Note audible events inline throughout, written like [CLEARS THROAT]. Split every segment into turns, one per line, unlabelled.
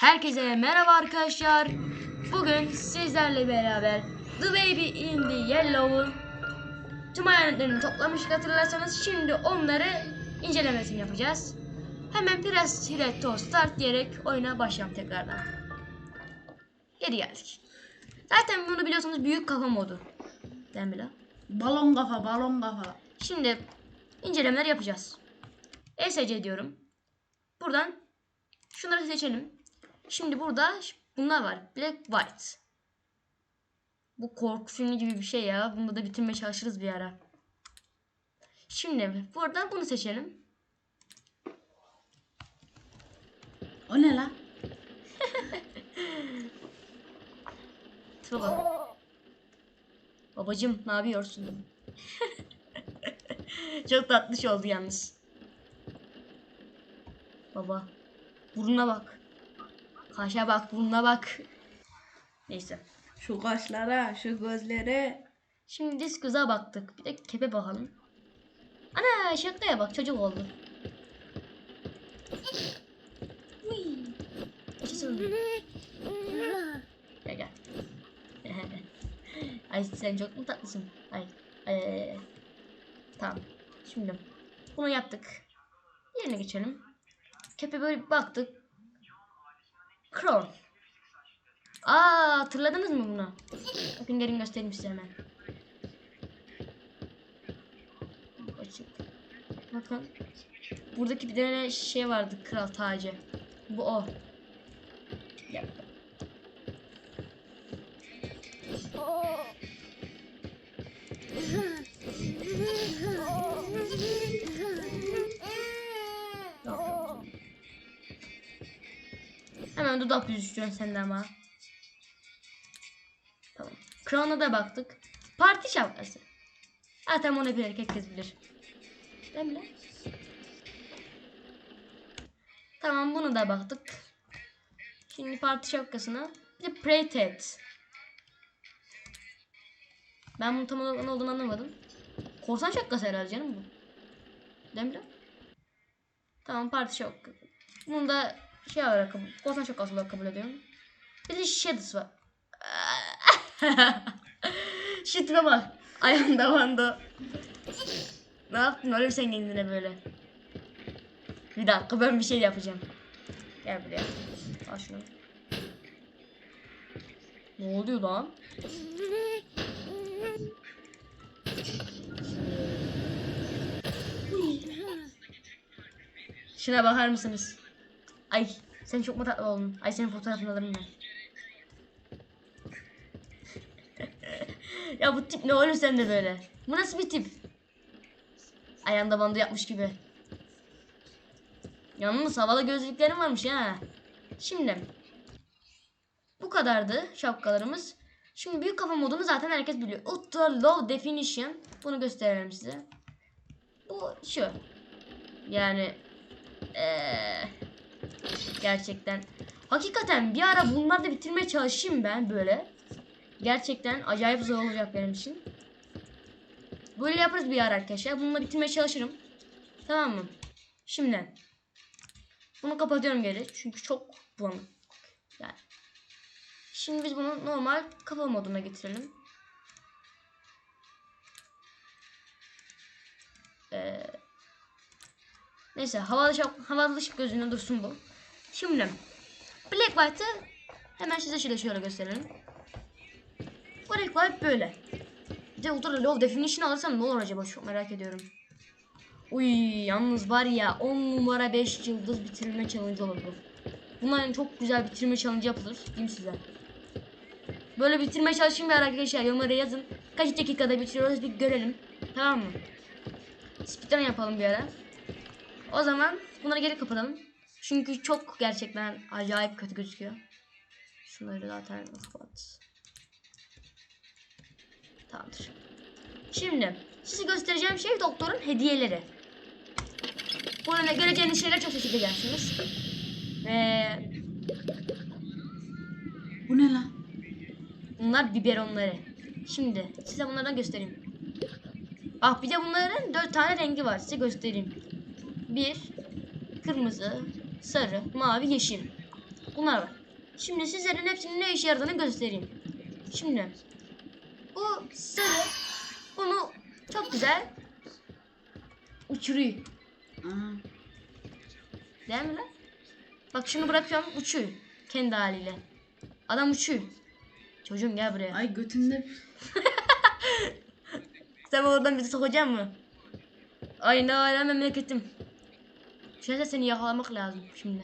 Herkese merhaba arkadaşlar. Bugün sizlerle beraber The Baby in the Yellow'u tüm hayaletlerini toplamıştık hatırlarsanız şimdi onları incelemesini yapacağız. Hemen Press Hiretto Start diyerek oyuna başlayalım tekrardan. Geri geldik. Zaten bunu biliyorsunuz büyük kafa modu. Değil mi lan?
Balon kafa, balon kafa.
Şimdi incelemeler yapacağız. ESC diyorum. Buradan şunları seçelim. Şimdi burada bunlar var. Black White. Bu korku filmi gibi bir şey ya. Bunu da bitirmeye çalışırız bir ara. Şimdi buradan bunu seçelim.
O ne lan? [LAUGHS]
Bak. Babacım ne yapıyorsun? [LAUGHS] Çok tatlış oldu yalnız. Baba. Burnuna bak. Kaşa bak, burnuna bak. Neyse.
Şu kaşlara, şu gözlere.
Şimdi disk kıza baktık. Bir de kepe bakalım. Ana şakaya bak çocuk oldu. Gel gel. [LAUGHS] Ay sen çok mu tatlısın? Ay. Ay. Tamam. Şimdi bunu yaptık. Yerine geçelim. Kepe böyle baktık. Crow. Aa hatırladınız mı bunu? Bakın gelin göstereyim size hemen. Bakın. Buradaki bir tane şey vardı kral tacı. Bu o. Gel. Hemen dudak yüzü istiyorsun sen de ama. Tamam. Crown'a da baktık. Parti şapkası. Zaten onu bir herkes bilir. Değil mi lan? Tamam bunu da baktık. Şimdi parti şapkasına. Bir de Pray Ted. Ben bunun tam olarak ne olduğunu anlamadım. Korsan şapkası herhalde canım bu. Değil mi lan? Tamam parti şapkası. Bunu da şey olarak kabul, korsan şapkası olarak kabul ediyorum. Bir de Shadows var. [LAUGHS] Şu tipe bak. Ayağında bando. ne yaptın oğlum sen kendine böyle? Bir dakika ben bir şey yapacağım. Gel buraya. Al şunu. Ne oluyor lan? Şuna bakar mısınız? Ay sen çok mu tatlı oldun? Ay senin fotoğrafını alırım [LAUGHS] ben. ya bu tip ne oğlum sen de böyle? Bu nasıl bir tip? Ayağında bandı yapmış gibi. Yalnız havalı gözlüklerim varmış ha. Şimdi. Bu kadardı şapkalarımız. Şimdi büyük kafa modunu zaten herkes biliyor. Ultra low definition. Bunu gösterelim size. Bu şu. Yani eee gerçekten hakikaten bir ara bunları da bitirmeye çalışayım ben böyle. Gerçekten acayip zor olacak benim için. Böyle yaparız bir ara arkadaşlar. Bununla bitirmeye çalışırım. Tamam mı? Şimdi bunu kapatıyorum geri çünkü çok bulanık. Yani. Şimdi biz bunu normal kafa moduna getirelim. Ee, neyse havalı, şap, havalı ışık gözünde dursun bu. Şimdi Black White'ı hemen size şöyle şöyle gösterelim. Black White böyle. Bir de Ultra Low Definition alırsam ne olur acaba çok merak ediyorum. Uy yalnız var ya 10 numara 5 yıldız bitirme challenge olur bu. Bunların çok güzel bitirme challenge yapılır diyeyim size. Böyle bitirme çalışayım bir arkadaşlar yorumlara yazın. Kaç dakikada bitiriyoruz bir görelim. Tamam mı? Speedrun yapalım bir ara. O zaman bunları geri kapatalım. Çünkü çok gerçekten acayip kötü gözüküyor. Şunları zaten kapat. Tamamdır. Şimdi size göstereceğim şey doktorun hediyeleri. Burada göreceğiniz şeyler çok şaşıracaksınız. Ve
Bu ne lan?
bunlar biberonları. Şimdi size bunlardan göstereyim. Ah bir de bunların dört tane rengi var. Size göstereyim. Bir, kırmızı, sarı, mavi, yeşil. Bunlar var. Şimdi sizlerin hepsinin ne işe yaradığını göstereyim. Şimdi bu sarı bunu çok güzel uçuruyor.
Aa,
Değil mi lan? Bak şunu bırakıyorum uçuyor. Kendi haliyle. Adam uçuyor. Çocuğum gel buraya.
ay götünde [LAUGHS]
Sen oradan bizi sokacaksın mı? Ay ne alem memleketim. Şöyle seni yakalamak lazım şimdi.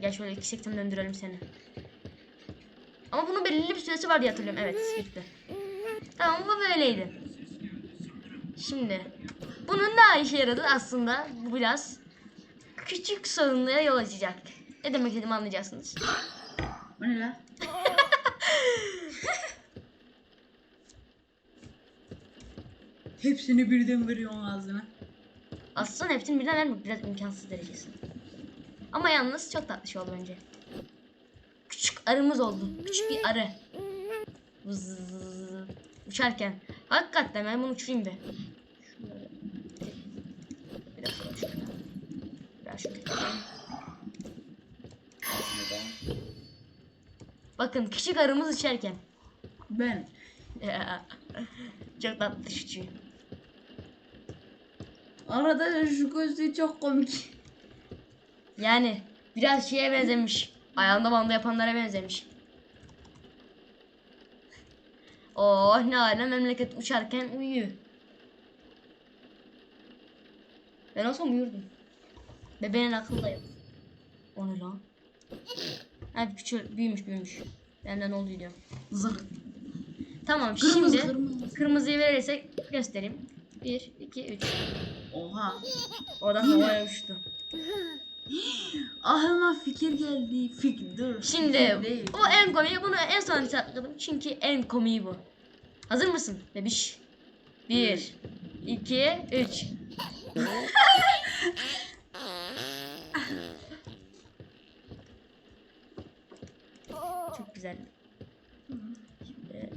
Gel şöyle iki sekten döndürelim seni. Ama bunun belirli bir süresi var diye hatırlıyorum. Evet bitti. Tamam bu böyleydi. Şimdi bunun ne işe yaradı aslında bu biraz küçük sorunlara yol açacak. Ne demek istediğimi anlayacaksınız.
O ne lan? Hepsini birden veriyorsun ağzına.
Aslında hepsini birden vermek biraz imkansız derecesi. Ama yalnız çok tatlış oldu bence. Küçük arımız oldu. Küçük bir arı. Vız, uçarken. Hakikaten ben bunu uçurayım be. Biraz. Biraz. Bakın küçük arımız uçarken.
Ben. [LAUGHS]
çok tatlı uçuyor.
Arada şu gözlüğü çok komik.
Yani biraz şeye benzemiş. Ayağında bandı yapanlara benzemiş. Oh ne alem memleket uçarken uyuyor. Ben olsam uyurdum. Bebeğin akılda yok. O ne lan? Ha küçük büyümüş büyümüş. Benden oldu diyorum.
Zırh.
Tamam
Kırmızı,
şimdi
kırmızı.
kırmızıyı verirsek göstereyim. 1, 2, 3.
Oha.
O da havaya uçtu. [GASPS]
Aklıma fikir geldi. Fikir dur.
Şimdi
değil.
bu en komiği bunu en son sakladım çünkü en komiği bu. Hazır mısın bebiş? Bir, iki, üç. [LAUGHS] Çok güzel. Şimdi...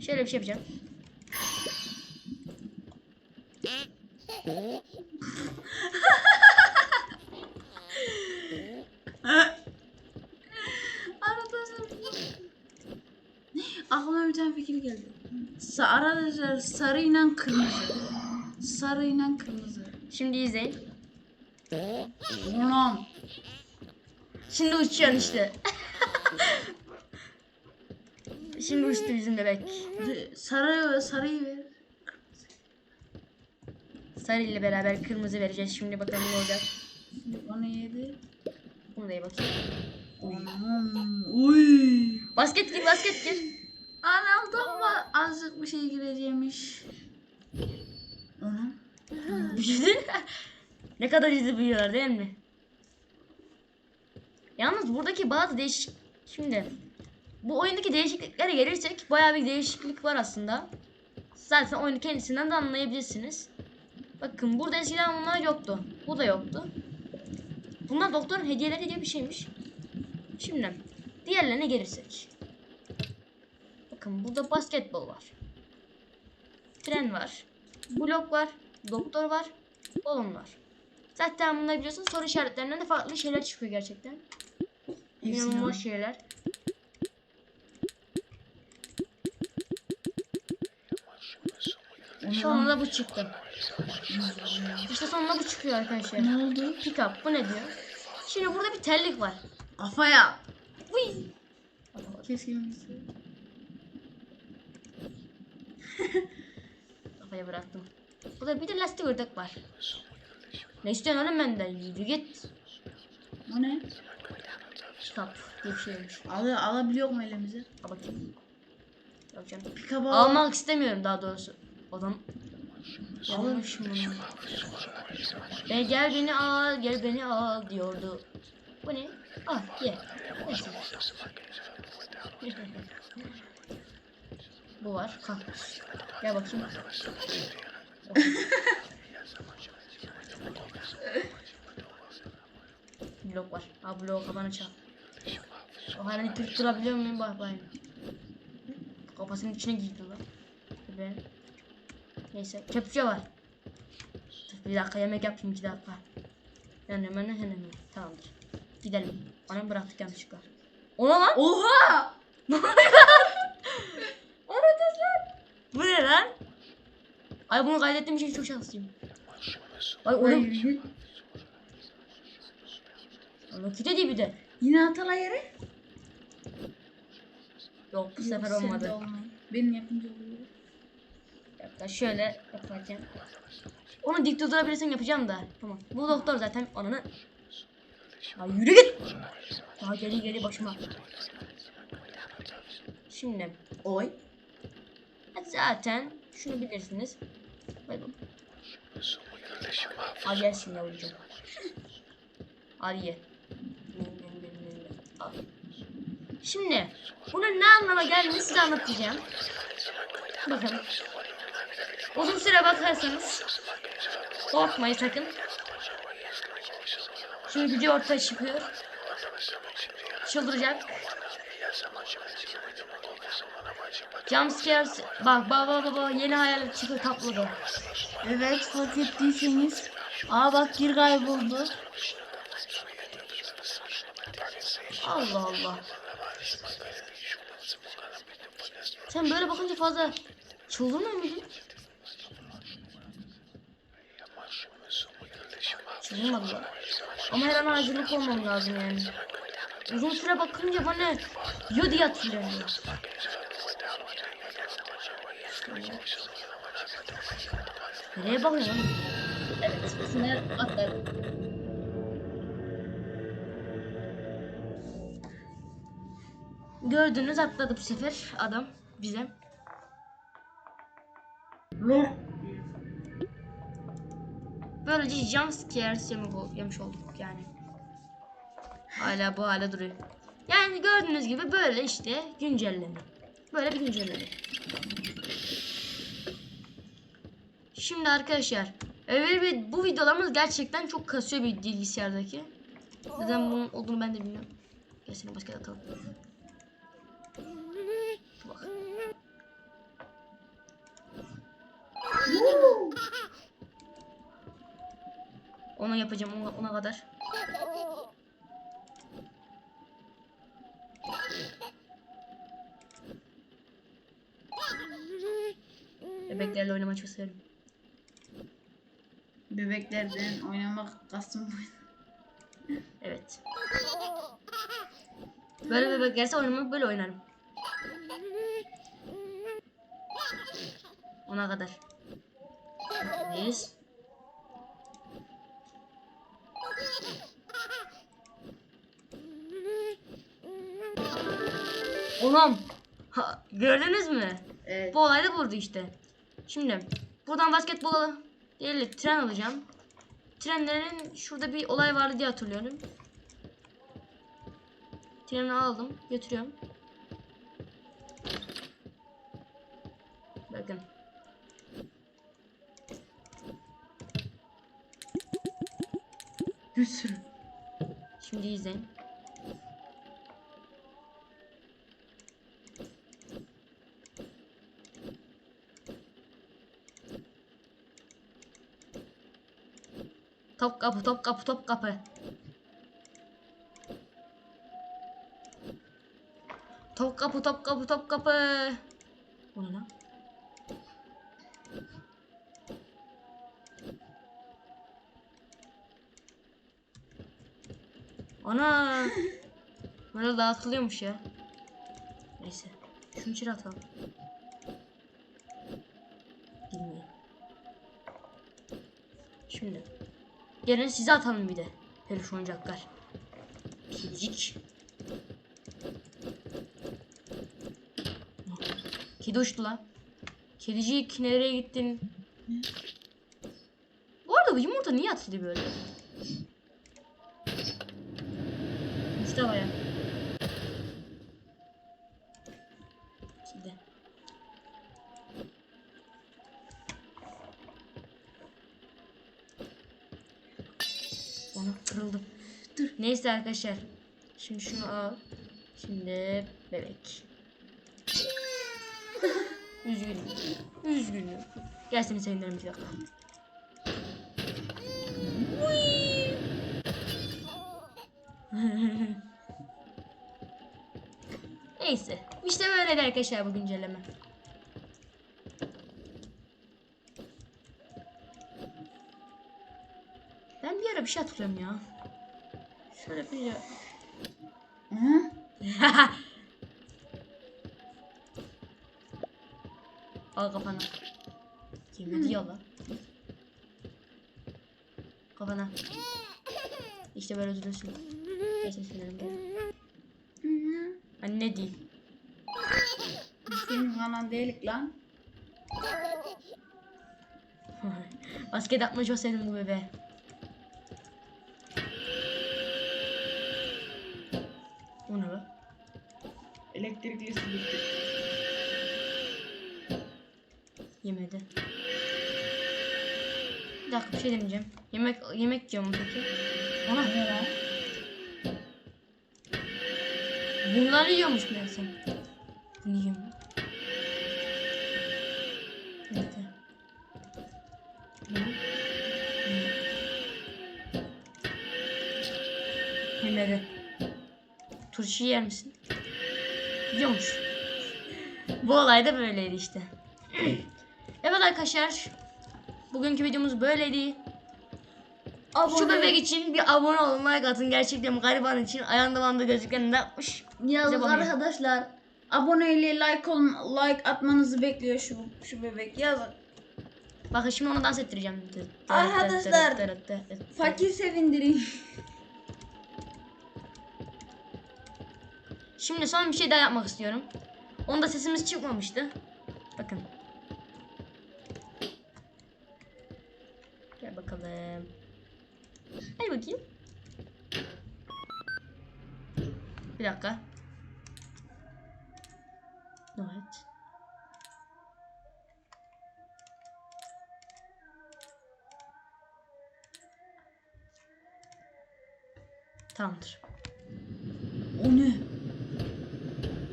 Şöyle bir şey yapacağım.
Aklıma bir tane fikir geldi. Sa arkadaşlar sarıyla kırmızı. Sarıyla kırmızı.
Şimdi izleyin.
Ulan.
Şimdi uçuyorsun işte. Şimdi uçtu bizim bebek.
Sarı sarıyı ver.
Sarı ile beraber kırmızı vereceğiz. Şimdi bakalım ne olacak.
Onu yedi.
Bunu da iyi bakayım.
Uy.
Basket gir basket gir.
Analdan mı azıcık bir şey gireceğimiş. [LAUGHS]
Ne kadar hızlı büyüyorlar değil mi? Yalnız buradaki bazı değişik... Şimdi bu oyundaki değişikliklere gelirsek bayağı bir değişiklik var aslında. Zaten oyunu kendisinden de anlayabilirsiniz. Bakın burada eskiden bunlar yoktu. Bu da yoktu. Bunlar doktorun hediyeleri diye bir şeymiş. Şimdi diğerlerine gelirsek. Bakın burada basketbol var. Tren var. Blok var. Doktor var. Balon var. Zaten bunları biliyorsun soru işaretlerinden de farklı şeyler çıkıyor gerçekten. İnanılmaz şeyler. Sonunda bu çıktı. İşte sonunda bu çıkıyor arkadaşlar.
Ne oldu?
Pick up. Bu ne diyor? Şimdi burada bir terlik var.
Kafaya.
Uy.
Şey. [LAUGHS]
Kafaya bıraktım. Burada bir de lastik ördek var. Ne istiyorsun oğlum benden? Yürü git.
O ne?
Kitap diye bir şeymiş.
Al alabiliyor mu elimize?
Al bakayım. Yok canım. Almak istemiyorum daha doğrusu. Adam Almış bunu. Ve gel beni al, gel beni al diyordu. Bu ne? Al, ye. Neyse. Bu var, kaktüs. Gel bakayım. blok var. Ha blok kafanı çal. O halini tutturabiliyor muyum? Bak bakayım. Kafasının içine girdi lan. Ve Neyse kepçe var. Bir dakika yemek yapayım iki dakika. Yani hemen hemen. Tamamdır. Gidelim. Bana bıraktık yanlışlıkla. Ona lan.
Oha! [LAUGHS]
Ne oluyor lan? Bu ne lan? Ay bunu kaydettiğim için çok şanslıyım. Ay oğlum. Roket değil bir de.
Yine atala yere.
Yok bu sefer olmadı.
Benim yapınca oluyor.
Dakika şöyle yapacağım. Onu dik durdurabilirsen yapacağım da. Tamam. Bu doktor zaten onunu. Ya yürü git. Daha geri geri başıma. Şimdi.
Oy.
Zaten şunu bilirsiniz. Gel şimdi ye. Al. Şimdi bunun ne anlama geldiğini size anlatacağım. Bakın. Uzun süre bakarsanız korkmayın sakın. Şimdi gücü ortaya çıkıyor. Çıldıracak. Jumpscares bak baba baba yeni hayal çıkıyor tabloda.
Evet fark ettiyseniz. Aa bak bir kayboldu.
Allah Allah. Sen böyle bakınca fazla çıldırmıyor muydun? Çıldırmadı lan. Ama her an acılık olmam lazım yani. Uzun süre bakınca bana diyor diye hatırlıyorum. Nereye bakıyorsun?
Evet. Sınır atladı.
Gördünüz atladı bu sefer adam bize. Böylece jump scares yemek ol- yemiş olduk yani. Hala bu hale duruyor. Yani gördüğünüz gibi böyle işte güncelleme. Böyle bir güncelleme. Şimdi arkadaşlar bir bu videolarımız gerçekten çok kasıyor bir bilgisayardaki. Neden bunun olduğunu ben de bilmiyorum. Gelsene başka da atalım. Bak. Onu yapacağım ona, ona kadar. Bebeklerle oynamayı çok severim.
Bebeklerden oynamak kastım
Evet. Böyle bebek gelse oynamayı böyle oynarım. Ona kadar. Biz. Oğlum. Ha, gördünüz mü?
Evet.
Bu olay da burada işte. Şimdi buradan basketbol değil de tren alacağım. Trenlerin şurada bir olay vardı diye hatırlıyorum. Treni aldım, götürüyorum. Bakın.
Bir sürü.
Şimdi izleyin. Top kapı, top kapı, top kapı. Top kapı, top kapı, top kapı. Böyle dağıtılıyormuş ya. Neyse. Şunu içeri atalım. Bilmiyorum. Şimdi. Gelin size atalım bir de. Peluş oyuncaklar. Kedicik. Kedi uçtu lan. Kedicik nereye gittin? Bu arada bu yumurta niye atıldı böyle? Mustafa'ya. Şimdi. Ona kırıldım. Dur. Neyse arkadaşlar. Şimdi şunu al. Şimdi bebek. [LAUGHS] Üzgünüm. Üzgünüm. Gel seni sevindirelim bir dakika. [LAUGHS] Neyse. İşte böyle arkadaşlar bu güncelleme. Ben bir şey hatırlıyorum ya. Şöyle bir
Hı? [LAUGHS]
Al kafana. Yemedi yala. Kafana. İşte böyle üzülürsün. Neyse
hı.
Anne değil.
Senin kanan değilik lan.
Basket atma çok sevdim bu bebe. Bu ne be?
Elektrikli süpürge.
Yemedi. Bir dakika bir şey demeyeceğim. Yemek yemek yiyor mu peki? Ona
Ne lan?
bunları yiyormuş meğerse. Bunu yiyor mu? Neyse. Yemedi. Turşu yer misin? Yiyormuş. Bu olay da böyleydi işte. [CLEARS THROAT] arkadaşlar. Bugünkü videomuz böyleydi. Şu bebek için bir abone olun like atın. Gerçekten gariban için ayağında bandı yapmış?
Yazık
Bize bakıyor.
arkadaşlar. Aboneliğe like olun, like atmanızı bekliyor şu şu bebek. Yazık.
Bakın şimdi onu dans ettireceğim.
Arkadaşlar, Fakir sevindirin.
Şimdi son bir şey daha yapmak istiyorum. Onda sesimiz çıkmamıştı. Bakın. Gel bakalım. Hadi bakayım. Bir dakika. Evet. Tamamdır.
O ne?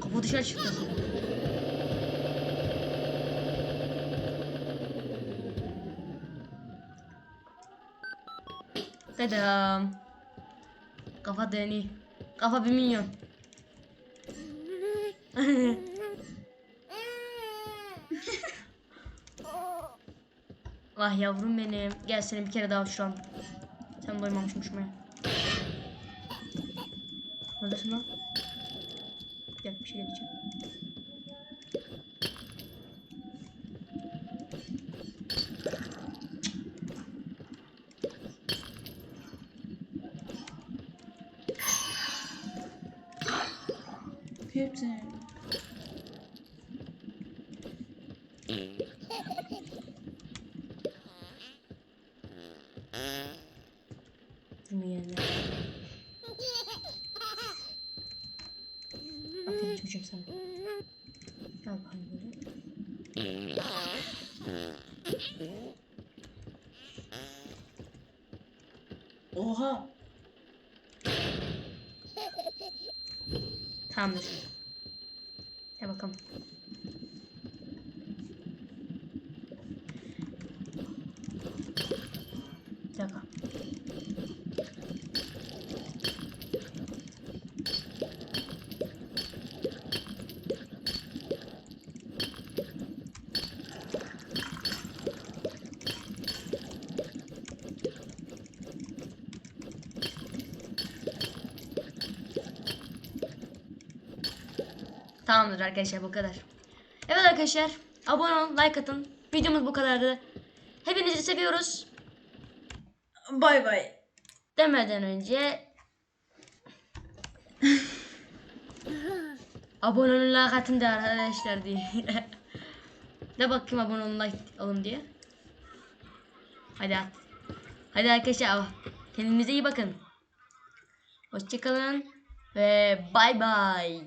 Kapı dışarı çıktı. Tadam. Kafa deni. Kafa bir minyon. [LAUGHS] Vah yavrum benim. Gel seni bir kere daha uçuralım. Sen doymamışsın uçmaya. Neredesin lan? Gel bir şey diyeceğim.
Hepsini.
Bunu yerine. Aferin çocuğum sana. Gel bakalım böyle.
Oha.
Tamamdır. Gel bakalım. Bir dakika. Tamamdır arkadaşlar bu kadar. Evet arkadaşlar abone olun like atın. Videomuz bu kadardı. Hepinizi seviyoruz.
Bay bay.
Demeden önce abone olun like atın da arkadaşlar diye. [LAUGHS] de bakayım abone olun like alın diye. Hadi at. Hadi arkadaşlar kendinize iyi bakın. Hoşçakalın ve bay bay.